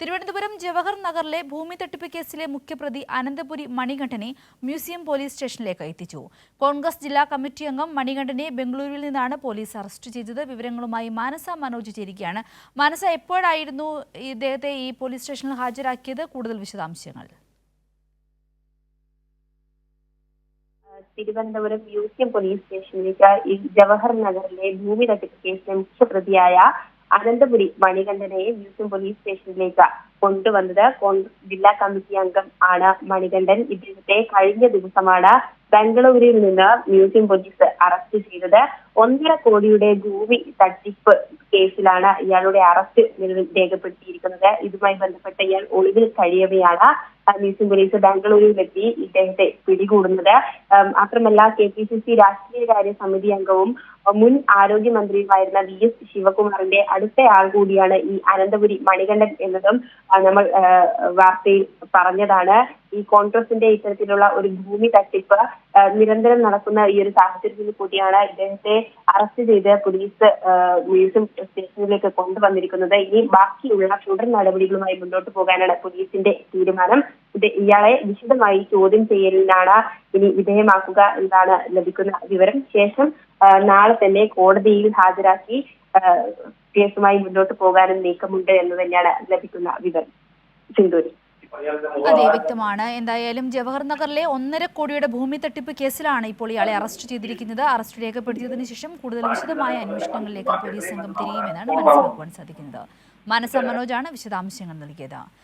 തിരുവനന്തപുരം ജവഹർ നഗറിലെ ഭൂമി തട്ടിപ്പ് കേസിലെ മുഖ്യപ്രതി അനന്തപുരി മണികണ്ഠനെ മ്യൂസിയം പോലീസ് സ്റ്റേഷനിലേക്ക് എത്തിച്ചു. കോൺഗ്രസ് ജില്ലാ കമ്മിറ്റി അംഗം മണികണ്ഠനെ ബംഗളൂരുവിൽ നിന്നാണ് പോലീസ് അറസ്റ്റ് ചെയ്തത്. വിവരങ്ങളുമായി മാനസ മനോജ് ചേരുകയാണ്. മാനസ എപ്പോഴായിരുന്നു ഇദ്ദേഹത്തെ ഈ പോലീസ് സ്റ്റേഷനിൽ ഹാജരാക്കിയത്? കൂടുതൽ വിശദാംശങ്ങൾ. തിരുവനന്തപുരം മ്യൂസിയം പോലീസ് സ്റ്റേഷനിലേക്ക് ഈ ജവഹർ നഗറിലെ ഭൂമി തട്ടിപ്പ് കേസിലെ മുഖ്യപ്രതിയായ അനന്തപുരി മണികണ്ഠനെ മ്യൂസിയം പോലീസ് സ്റ്റേഷനിലേക്ക് കൊണ്ടുവന്നത്. കോൺഗ്രസ് ജില്ലാ കമ്മിറ്റി അംഗം ആണ് മണികണ്ഠൻ. ഇദ്ദേഹത്തെ കഴിഞ്ഞ ദിവസമാണ് ബംഗളൂരുവിൽ നിന്ന് മ്യൂസിയം പോലീസ് അറസ്റ്റ് ചെയ്തത്. ഒന്നര കോടിയുടെ ഭൂമി തട്ടിപ്പ് കേസിലാണ് ഇയാളുടെ അറസ്റ്റ് രേഖപ്പെടുത്തിയിരിക്കുന്നത്. ഇതുമായി ബന്ധപ്പെട്ട് ഇയാൾ ഒളിവിൽ കഴിയവെയാണ്. മ്യൂസിയം പോലീസ് ബാംഗ്ലൂരിലെത്തി ഇദ്ദേഹത്തെ പിടികൂടുന്നത്. മാത്രമല്ല കെ പി സി സി രാഷ്ട്രീയകാര്യ സമിതി അംഗവും മുൻ ആരോഗ്യമന്ത്രിയുമായിരുന്ന വി എസ് ശിവകുമാറിന്റെ അടുത്ത ആൾ കൂടിയാണ് ഈ അനന്തപുരി മണികണ്ഠൻ എന്നതും നമ്മൾ വാർത്തയിൽ പറഞ്ഞതാണ്. ഈ കോൺഗ്രസിന്റെ ഇത്തരത്തിലുള്ള ഒരു ഭൂമി തട്ടിപ്പ് നിരന്തരം നടക്കുന്ന ഈ ഒരു സാഹചര്യത്തിൽ കൂടിയാണ് ഇദ്ദേഹത്തെ അറസ്റ്റ് ചെയ്ത് പോലീസ് മ്യൂസിയം സ്റ്റേഷനിലേക്ക് കൊണ്ടുവന്നിരിക്കുന്നത്. ഇനി ബാക്കിയുള്ള തുടർ നടപടികളുമായി മുന്നോട്ട് പോകാനാണ് പോലീസിന്റെ തീരുമാനം. ഇത് ഇയാളെ വിശദമായി ചോദ്യം ചെയ്യലിനാണ് ഇനി വിധേയമാക്കുക എന്നാണ് ലഭിക്കുന്ന വിവരം. ശേഷം നാളെ തന്നെ കോടതിയിൽ ഹാജരാക്കി കേസുമായി മുന്നോട്ട് പോകാനും നീക്കമുണ്ട് എന്ന് തന്നെയാണ് ലഭിക്കുന്ന വിവരം. സിന്ധൂരി അതെ വ്യക്തമാണ്. എന്തായാലും ജവഹർ നഗറിലെ ഒന്നര കോടിയുടെ ഭൂമി തട്ടിപ്പ് കേസിലാണ് ഇപ്പോൾ ഇയാളെ അറസ്റ്റ് ചെയ്തിരിക്കുന്നത്. അറസ്റ്റ് രേഖപ്പെടുത്തിയതിനു ശേഷം കൂടുതൽ വിശദമായ അന്വേഷണങ്ങളിലേക്ക് പോലീസ് സംഘം തിരിയുമെന്നാണ് മനസ്സിലാക്കുവാൻ സാധിക്കുന്നത്. മനസ്സ മനോജാണ് വിശദാംശങ്ങൾ നൽകിയത്.